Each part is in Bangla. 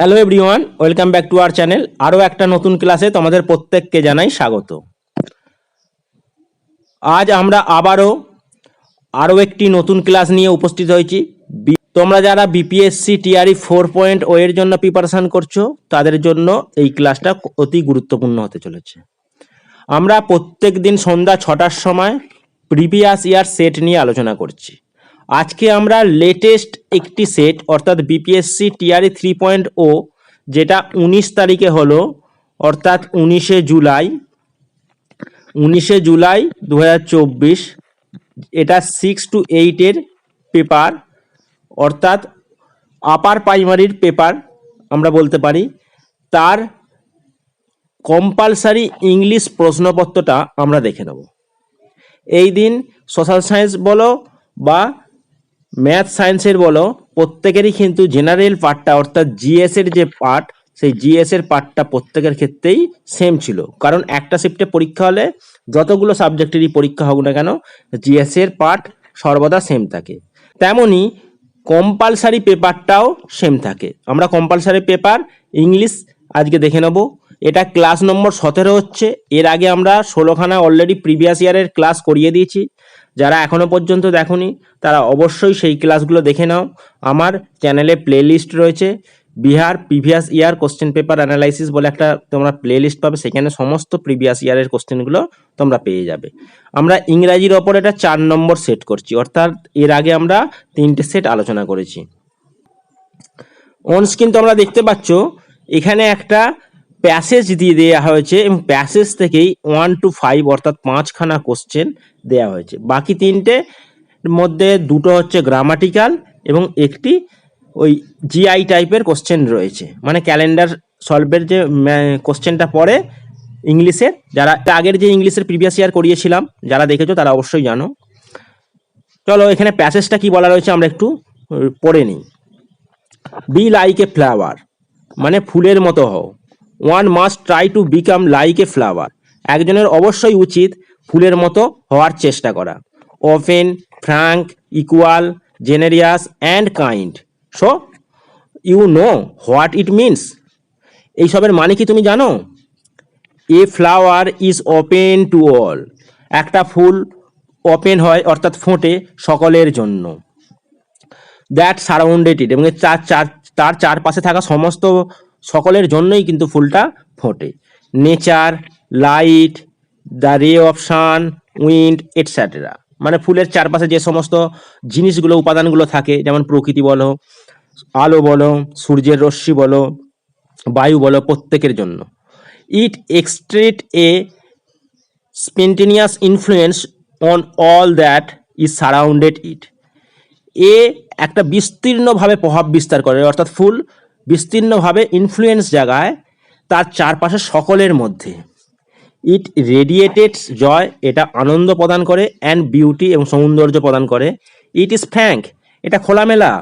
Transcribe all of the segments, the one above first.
Hello everyone welcome back to our channel আরও একটা নতুন ক্লাসে তোমাদের প্রত্যেককে জানাই স্বাগত। আজ আমরা আবারও আরও একটি নতুন ক্লাস নিয়ে উপস্থিত হয়েছি। তোমরা যারা BPSC TRE four point o এর জন্য প্রিপারেশন করছ, তাদের জন্য এই ক্লাসটা অতি গুরুত্বপূর্ণ হতে চলেছে। আমরা প্রত্যেক দিন সন্ধ্যা ছটার সময় প্রিভিয়াস ইয়ার সেট নিয়ে আলোচনা করছি। আজকে আমরা লেটেস্ট একটি সেট অর্থাৎ BPSC TRE three point o যেটা উনিশ তারিখে হলো, অর্থাৎ উনিশে জুলাই উনিশে জুলাই দু হাজার চব্বিশ, এটা সিক্স টু এইটের পেপার অর্থাৎ আপার প্রাইমারির পেপার আমরা বলতে পারি। তার কম্পালসারি ইংলিশ প্রশ্নপত্রটা আমরা দেখে নেব। এই দিন সোশ্যাল সায়েন্স বলো বা ম্যাথ সায়েন্সের বলো, প্রত্যেকেরই কিন্তু জেনারেল পার্টটা, অর্থাৎ জিএস এর যে পার্ট, সেই জিএস এর পার্টটা প্রত্যেকের ক্ষেত্রেই সেম ছিল। কারণ একটা শিফটে পরীক্ষা হলে যতগুলো সাবজেক্টেরই পরীক্ষা হোক না কেন, জিএস এর পার্ট সর্বদা সেম থাকে। তেমনি কম্পালসারি পেপারটাও সেম থাকে। আমরা কম্পালসারি পেপার ইংলিশ আজকে দেখে নেব। এটা ক্লাস নম্বর সতেরো হচ্ছে। এর আগে আমরা ষোলোখানা অলরেডি প্রিভিয়াস ইয়ারের ক্লাস করিয়ে দিয়েছি। যারা এখনও পর্যন্ত দেখোনি, তারা অবশ্যই সেই ক্লাসগুলো দেখে নাও। আমার চ্যানেলে প্লেলিস্ট রয়েছে, Bihar previous year question paper analysis বলে একটা তোমরা প্লেলিস্ট পাবে, সেখানে সমস্ত প্রিভিয়াস ইয়ারের কোশ্চেনগুলো তোমরা পেয়ে যাবে। আমরা ইংরাজির ওপর এটা চার নম্বর সেট করছি, অর্থাৎ এর আগে আমরা তিনটে সেট আলোচনা করেছি। অন স্ক্রিন তোমরা দেখতে পাচ্ছ, এখানে একটা প্যাসেজ দিয়ে দেওয়া হয়েছে এবং প্যাসেজ থেকেই ওয়ান টু ফাইভ অর্থাৎ পাঁচখানা কোশ্চেন দেওয়া হয়েছে। বাকি তিনটে মধ্যে দুটো হচ্ছে গ্রামাটিক্যাল এবং একটি ওই জিআই টাইপের কোশ্চেন রয়েছে। মানে ক্যালেন্ডার সলভের যে কোশ্চেনটা পড়ে ইংলিশের যারা আগের যে ইংলিশের প্রিভিয়াস ইয়ার করিয়েছিলাম, যারা দেখেছ তারা অবশ্যই জানো। চলো এখানে প্যাসেজটা কি বলা রয়েছে আমরা একটু পড়ে নিই। বি লাইক এ ফ্লাওয়ার মানে ফুলের মতো হও। One must try to become like a flower একজনের অবশ্যই উচিত ফুলের মতো হওয়ার চেষ্টা করা। Open frank equal generous and kind so you know what it means এইসবের মানে কি তুমি জানো? A flower is open to all একটা ফুল ওপেন হয়, অর্থাৎ ফোটে সকলের জন্য। দ্যাট সারাউন্ডেড ইট এবং চার চার, তার চারপাশে থাকা সমস্ত সকলের জন্যই কিন্তু ফুলটা ফোটে। Nature, light, the ray of sun, wind etcetera মানে ফুলের চারপাশে যে সমস্ত জিনিসগুলো, উপাদানগুলো থাকে, যেমন প্রকৃতি বলো, আলো বলো, সূর্যের রশ্মি বলো, বায়ু বলো, প্রত্যেকের জন্য। It exerts a spontaneous influence on all that is surrounded it a একটা বিস্তীর্ণভাবে প্রভাব বিস্তার করে, অর্থাৎ ফুল বিস্তীর্ণভাবে ইনফ্লুয়েন্স জায়গায় তার চারপাশে সকলের মধ্যে। ইট রেডিয়েটেড জয় এটা আনন্দ প্রদান করে অ্যান্ড বিউটি এবং সৌন্দর্য প্রদান করে। ইট ইজ ফ্র্যাঙ্ক এটা খোলামেলা।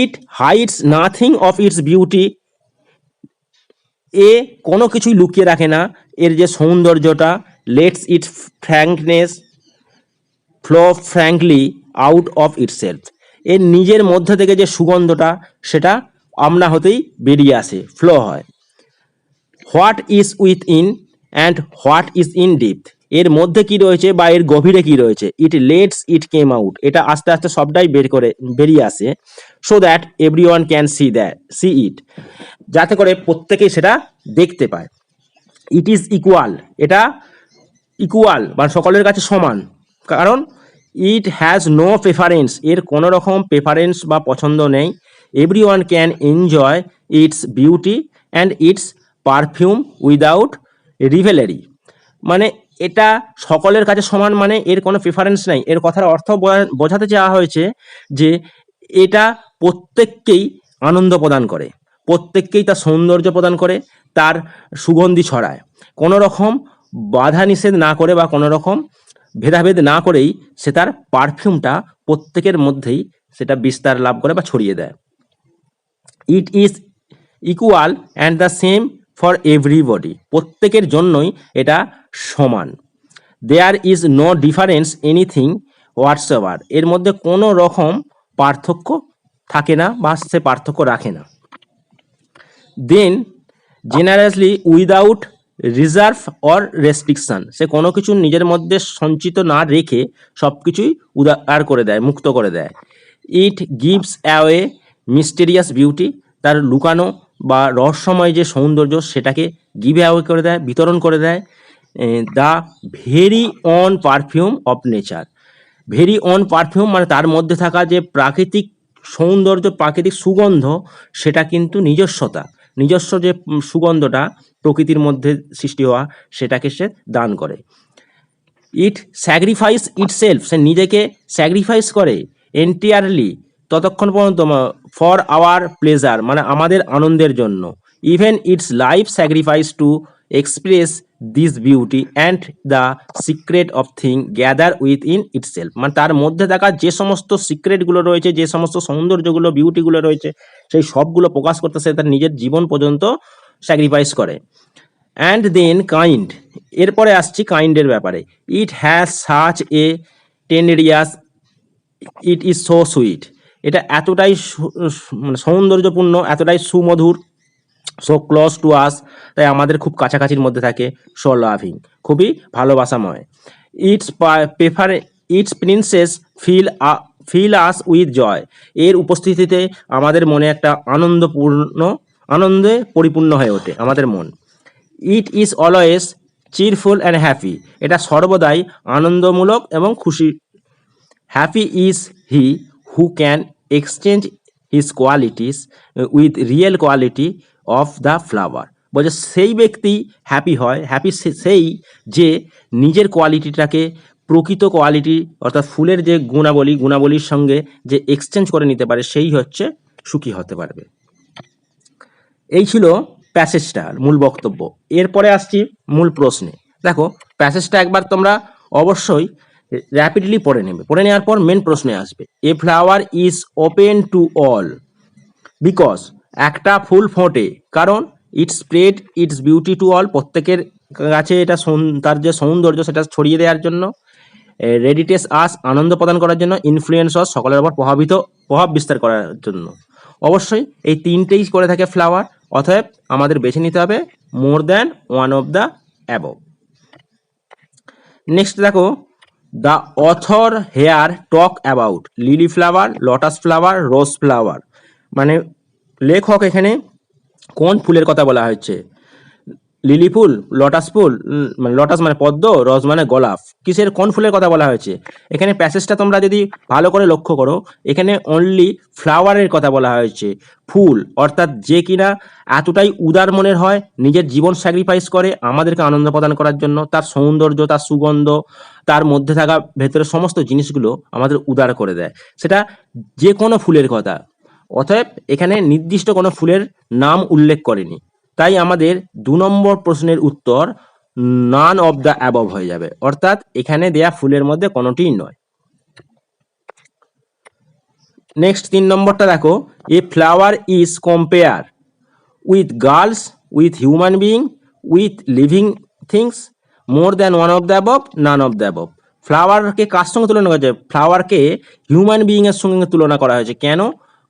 It hides nothing of its beauty এ কোনো কিছুই লুকিয়ে রাখে না। এর যে সৌন্দর্যটা lets it frankness flow frankly out of itself এর নিজের মধ্যে থেকে যে সুগন্ধটা, সেটা আমনা হতেই বেরিয়ে আসে ফ্লো হয়। What is within and what is in depth এর মধ্যে কি রয়েছে বা এর গভীরে কি রয়েছে? ইট লেটস ইট কেম আউট এটা আস্তে আস্তে সবটাই বের করে, বেরিয়ে আসে। So that everyone can see that see it যাতে করে প্রত্যেকেই সেটা দেখতে পায়। ইট ইজ ইকুয়াল এটা ইকুয়াল বা সকলের কাছে সমান। কারণ ইট হ্যাজ নো প্রেফারেন্স এর কোনো রকম প্রেফারেন্স বা পছন্দ নেই। Everyone can enjoy its beauty and its perfume without rivalry মানে এটা সকলের কাছে সমান মানে এর কোনো প্রেফারেন্স নেই। এর কথার অর্থ বোঝা- বোঝাতে চাওয়া হয়েছে যে এটা প্রত্যেককেই আনন্দ প্রদান করে। প্রত্যেককেই তার সৌন্দর্য প্রদান করে, তার সুগন্ধি ছড়ায়। কোনো রকম বাধা নিষেধ না করে বা কোনো রকম ভেদাভেদ না করেই সে তার পারফিউমটা প্রত্যেকের মধ্যেই সেটা বিস্তার লাভ করে বা ছড়িয়ে দেয়। It is equal and the same for everybody. প্রত্যেকের জন্যই এটা সমান। There is no difference anything whatsoever. এর মধ্যে কোনো রকম পার্থক্য থাকে না বা সে পার্থক্য রাখে না। Then generously without reserve or restriction সে কোনো কিছু নিজের মধ্যে সঞ্চিত না রেখে সব কিছুই উদার করে দেয়, মুক্ত করে দেয়। It gives away mysterious beauty তার লুকানো বা রহস্যময় যে সৌন্দর্য সেটাকে গিভ অ্যাওয়ে করে দেয়, বিতরণ করে দেয় the very own perfume of nature very own perfume মানে তার মধ্যে থাকা যে প্রাকৃতিক সৌন্দর্য, প্রাকৃতিক সুগন্ধ, সেটা কিন্তু নিজস্বতা। নিজস্ব যে সুগন্ধটা প্রকৃতির মধ্যে সৃষ্টি হওয়া, সেটাকে সে দান করে। ইট স্যাক্রিফাইস ইট সেলফ সে নিজেকে স্যাক্রিফাইস করে এন্টিয়ারলি ততক্ষণ পর্যন্ত ফর আওয়ার প্লেজার মানে আমাদের আনন্দের জন্য। Even its life sacrifice to express this beauty and the secret of thing gather within itself মানে তার মধ্যে থাকা যে সমস্ত সিক্রেটগুলো রয়েছে, যে সমস্ত সৌন্দর্যগুলো বিউটিগুলো রয়েছে, সেই সবগুলো প্রকাশ করতে সে তার নিজের জীবন পর্যন্ত স্যাক্রিফাইস করে। অ্যান্ড দেন কাইন্ড এরপরে আসছি কাইন্ডের ব্যাপারে। It has such a tenderness it is so sweet এটা এতটাই মানে সৌন্দর্যপূর্ণ, এতটাই সুমধুর সো ক্লোজ টু আস তাই আমাদের খুব কাছাকাছির মধ্যে থাকে সো লাভিং খুবই ভালোবাসাময়। Its prefer its presence fill fill us with joy এর উপস্থিতিতে আমাদের মনে একটা আনন্দপূর্ণ, আনন্দে পরিপূর্ণ হয়ে ওঠে আমাদের মন। It is always cheerful and happy এটা সর্বদাই আনন্দমূলক এবং খুশি। Happy is he who can exchange his qualities with real quality of the flower বলছে, সেই ব্যক্তি হ্যাপি হয় হ্যাপি সেই যে নিজের কোয়ালিটিটাকে প্রকৃত কোয়ালিটি অর্থাৎ ফুলের যে গুণাবলী, গুণাবলীর সঙ্গে যে এক্সচেঞ্জ করে নিতে পারে, সেই হচ্ছে সুখী হতে পারবে। এই ছিল প্যাসেজটার মূল বক্তব্য। এরপরে আসছি মূল প্রশ্নে। দেখো প্যাসেজটা একবার তোমরা অবশ্যই র্যাপিডলি পড়ে নেবে। পড়ে নেওয়ার পর মেন প্রশ্নে আসবে a flower is open to all because একটা ফুল ফোটে, কারণ it spread its beauty to all প্রত্যেকের কাছে এটা তার যে সৌন্দর্য সেটা ছড়িয়ে দেওয়ার জন্য রেডিটেস আস আনন্দ প্রদান করার জন্য ইনফ্লুয়েন্স অস সকলের উপর প্রভাবিত, প্রভাব বিস্তার করার জন্য। অবশ্যই এই তিনটেই করে থাকে ফ্লাওয়ার অতএব আমাদের বেছে নিতে হবে more than one of the above next দেখো the author here talk about lily flower lotus flower rose flower মানে লেখক এখানে কোন ফুলের কথা বলা হয়েছে? লিলি ফুল, লটাস ফুল মানে লটাস মানে পদ্ম, রস মানে গোলাপ। কিসের, কোন ফুলের কথা বলা হয়েছে? এখানে প্যাসেজটা তোমরা যদি ভালো করে লক্ষ্য করো, এখানে অনলি ফ্লাওয়ারের কথা বলা হয়েছে। ফুল, অর্থাৎ যে কিনা এতটাই উদার মনের হয়, নিজের জীবন স্যাক্রিফাইস করে, আমাদেরকে আনন্দ প্রদান করার জন্য, তার সৌন্দর্য, তার সুগন্ধ, তার মধ্যে থাকা ভেতরের সমস্ত জিনিসগুলো আমাদের উদার করে দেয়। সেটা যে কোনো ফুলের কথা। অতএব এখানে নির্দিষ্ট কোনো ফুলের নাম উল্লেখ করেনি। তাই আমাদের দু নম্বর প্রশ্নের উত্তর নান অফ দ্য অ্যাবভ হয়ে যাবে। অর্থাৎ এখানে দেয়া ফুলের মধ্যে কোনোটিই নয়। নেক্সট তিন নম্বরটা দেখো। A flower is compare with girls with human being with living things more than one of the above none of the ফ্লাওয়ারকে কার সঙ্গে তুলনা করা হয়েছে ফ্লাওয়ারকে হিউম্যান বিইংয়ের সঙ্গে তুলনা করা হয়েছে। কেন?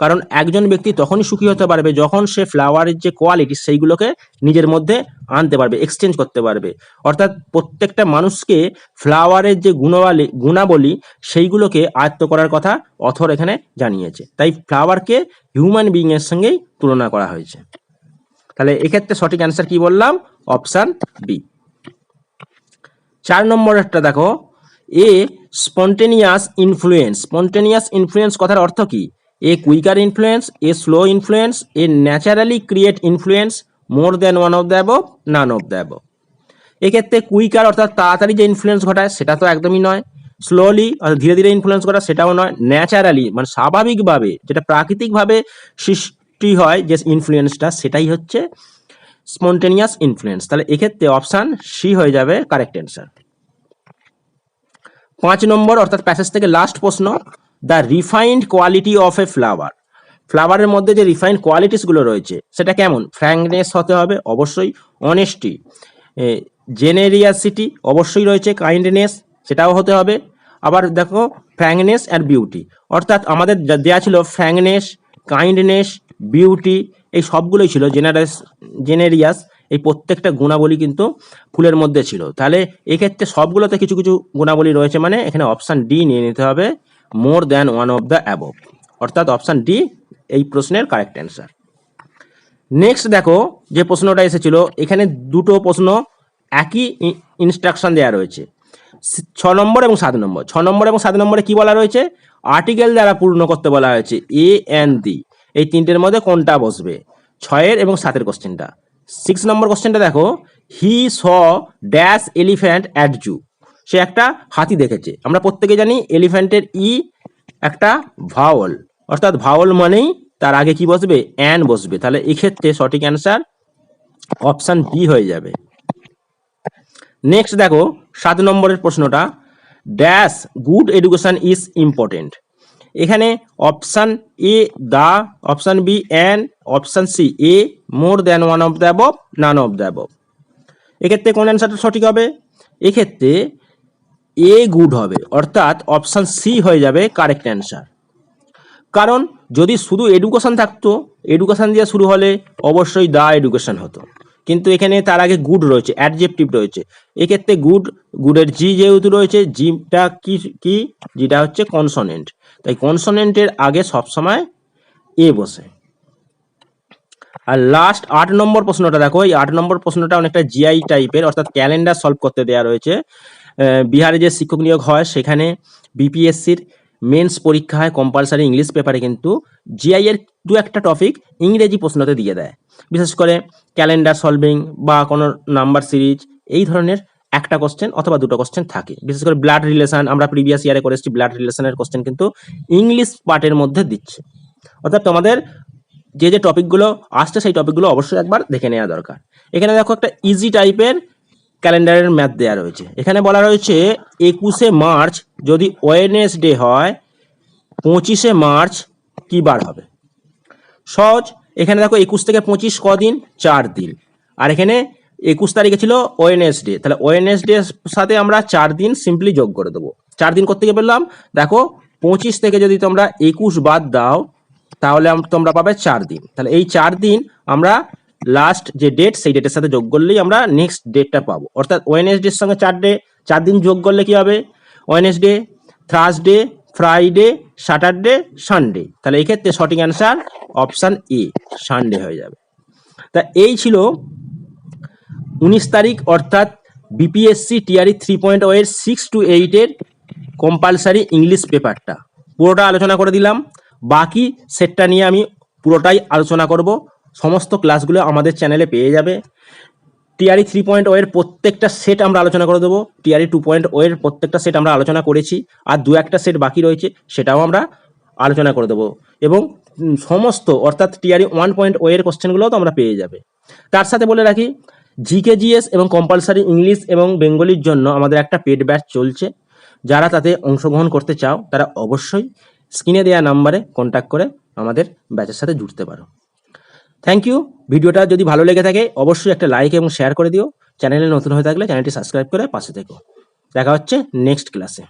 কারণ একজন ব্যক্তি তখনই সুখী হতে পারবে যখন সে ফ্লাওয়ারের যে কোয়ালিটি সেইগুলোকে নিজের মধ্যে আনতে পারবে এক্সচেঞ্জ করতে পারবে। অর্থাৎ প্রত্যেকটা মানুষকে ফ্লাওয়ারের যে গুণাবলী গুণাবলী সেইগুলোকে আয়ত্ত করার কথা অথর এখানে জানিয়েছে। তাই ফ্লাওয়ারকে হিউম্যান বিইংয়ের সঙ্গেই তুলনা করা হয়েছে। তাহলে এক্ষেত্রে সঠিক অ্যান্সার কি বললাম? অপশান বি চার নম্বর একটা দেখো। A spontaneous influence spontaneous influence কথার অর্থ কি? A quicker influence a slow influence a naturally create influence more than one of above none of above এক্ষেত্রে কুইকার অর্থাৎ তাড়াতাড়ি যে ইনফ্লুয়েন্স ঘটায়, সেটা তো একদমই নয়। স্লোলি অর্থাৎ ধীরে ধীরে ইনফ্লুয়েন্স করা সেটাও নয়। ন্যাচারালি মানে স্বাভাবিকভাবে, যেটা প্রাকৃতিকভাবে সৃষ্টি হয় যে ইনফ্লুয়েন্সটা সেটাই হচ্ছে স্পন্টেনিয়াস ইনফ্লুয়েন্স তাহলে এক্ষেত্রে অপশান সি হয়ে যাবে কারেক্ট অ্যান্সার পাঁচ নম্বর অর্থাৎ প্যাসেজ থেকে লাস্ট প্রশ্ন। The refined quality of a flower ফ্লাওয়ারের মধ্যে যে রিফাইন্ড কোয়ালিটিসগুলো রয়েছে, সেটা কেমন? ফ্র্যাঙ্কনেস হতে হবে, অবশ্যই। অনেস্টি জেনেরিয়াসিটি অবশ্যই রয়েছে কাইন্ডনেস সেটাও হতে হবে। আবার দেখো ফ্র্যাঙ্কনেস অ্যান্ড বিউটি অর্থাৎ আমাদের দেওয়া ছিল ফ্র্যাঙ্কনেস কাইন্ডনেস বিউটি এই সবগুলোই ছিল। জেনারেস জেনেরিয়াস এই প্রত্যেকটা গুণাবলী কিন্তু ফুলের মধ্যে ছিল। তাহলে এক্ষেত্রে সবগুলোতে কিছু কিছু গুণাবলী রয়েছে মানে এখানে অপশান ডি নিয়ে নিতে হবে। More than one of the above অর্থাৎ অপশান ডি এই প্রশ্নের কারেক্ট অ্যান্সার নেক্সট দেখো, যে প্রশ্নটা এসেছিল, এখানে দুটো প্রশ্ন একই ইনস্ট্রাকশন দেওয়া রয়েছে। ছ নম্বর এবং সাত নম্বর। ছ নম্বর এবং সাত নম্বরে কি বলা রয়েছে? আর্টিকেল দ্বারা পূর্ণ করতে বলা হয়েছে এ এন ডি এই তিনটের মধ্যে কোনটা বসবে? ছয়ের এবং সাতের কোশ্চেনটা সিক্স নম্বর কোশ্চেনটা দেখো। He saw dash elephant at zoo সে একটা হাতি দেখেছে। আমরা প্রত্যেকে জানি এলিফ্যান্টের ই একটা ভাওল অর্থাৎ ভাওল মানেই তার আগে কি বসবে? অ্যান বসবে। তাহলে এক্ষেত্রে সঠিক অ্যান্সার অপশান বি হয়ে যাবে। নেক্সট দেখো, সাত নম্বরের প্রশ্নটা dash good education is important এখানে option a the option B an option C a more than one of the above none of the above এক্ষেত্রে কোন অ্যান্সারটা সঠিক হবে? এক্ষেত্রে এ গুড হবে, অর্থাৎ অপশান সি হয়ে যাবে কারেক্ট অ্যান্সার কারণ যদি শুধু এডুকেশন থাকতো এডুকেশন দিয়ে শুরু হলে অবশ্যই দা এডুকেশন হতো। কিন্তু এখানে তার আগে গুড রয়েছে অ্যাডজেক্টিভ রয়েছে। এক্ষেত্রে গুড গুডের জি যেহেতু রয়েছে জিটা কি কি? যেটা হচ্ছে কনসোনেন্ট তাই কনসোনেন্টের আগে সবসময় এ বসে। আর লাস্ট আট নম্বর প্রশ্নটা দেখো, এই আট নম্বর প্রশ্নটা অনেকটা জিআই টাইপের অর্থাৎ ক্যালেন্ডার সলভ করতে দেওয়া রয়েছে। বিহারে যে শিক্ষক নিয়োগ হয়, সেখানে বিপিএসসির মেন্স পরীক্ষায় কম্পালসারি ইংলিশ পেপারে কিন্তু জিআই এর দু একটা টপিক ইংরেজি প্রশ্নতে দিয়ে দেয়। বিশেষ করে ক্যালেন্ডার সলভিং বা কোনো নাম্বার সিরিজ এই ধরনের একটা কোশ্চেন অথবা দুটো কোশ্চেন থাকে। বিশেষ করে ব্লাড রিলেশন আমরা প্রিভিয়াস ইয়ারে করে এসেছি ব্লাড রিলেশনের কোশ্চেন কিন্তু ইংলিশ পার্টের মধ্যে দিচ্ছে। অর্থাৎ তোমাদের যে যে টপিকগুলো আসছে, সেই টপিকগুলো অবশ্যই একবার দেখে নেওয়া দরকার। এখানে দেখো একটা ইজি টাইপের ক্যালেন্ডারের ম্যাথ দেওয়া রয়েছে। এখানে বলা রয়েছে, একুশে মার্চ যদি ওয়েনেসডে হয়, পঁচিশে মার্চ কি বার হবে? সহজ। এখানে দেখো, একুশ থেকে পঁচিশ কদিন? চার দিন। আর এখানে একুশ তারিখে ছিল ওয়েনেসডে তাহলে ওয়েনেসডে সাথে আমরা চার দিন সিম্পলি যোগ করে দেবো। চার দিন করতে গিয়ে বললাম দেখো, পঁচিশ থেকে যদি তোমরা একুশ বাদ দাও, তাহলে তোমরা পাবে চার দিন। তাহলে এই চার দিন আমরা লাস্ট যে ডেট সেই ডেটের সাথে যোগ করলেই আমরা নেক্সট ডেটটা পাবো। অর্থাৎ ওয়েনেসডের সঙ্গে চার ডে চার দিন যোগ করলে কি হবে? Wednesday Thursday Friday Saturday Sunday তাহলে এই ক্ষেত্রে সঠিক অ্যান্সার অপশান এ সানডে হয়ে যাবে। তা এই ছিল উনিশ তারিখ, অর্থাৎ বিপিএসসি টিআরই থ্রি পয়েন্ট ওয়ের সিক্স টু এইটের কম্পালসারি ইংলিশ পেপারটা পুরোটা আলোচনা করে দিলাম। বাকি সেটটা নিয়ে আমি পুরোটাই আলোচনা করব। সমস্ত ক্লাসগুলো আমাদের চ্যানেলে পেয়ে যাবে। টিআরই থ্রি পয়েন্ট ওয়ের প্রত্যেকটা সেট আমরা আলোচনা করে দেবো। টিআরই টু পয়েন্ট ওয়ের প্রত্যেকটা সেট আমরা আলোচনা করেছি। আর দু একটা সেট বাকি রয়েছে, সেটাও আমরা আলোচনা করে দেবো। এবং সমস্ত, অর্থাৎ টিআরই ওয়ান পয়েন্ট ওয়ের কোশ্চেনগুলোও তো আমরা পেয়ে যাবে। তার সাথে বলে রাখি জিকে জিএস এবং কম্পালসারি ইংলিশ এবং বেঙ্গলির জন্য আমাদের একটা পেড ব্যাচ চলছে। যারা তাতে অংশগ্রহণ করতে চাও, তারা অবশ্যই স্ক্রিনে দেওয়া নাম্বারে কন্ট্যাক্ট করে আমাদের ব্যাচের সাথে জুড়তে পারো। থ্যাংক ইউ ভিডিওটা যদি ভালো লেগে থাকে, অবশ্যই একটা লাইক এবং শেয়ার করে দিও। চ্যানেলে নতুন হয়ে থাকলে চ্যানেলটি সাবস্ক্রাইব করে পাশে থেকো। দেখা হচ্ছে নেক্সট ক্লাসে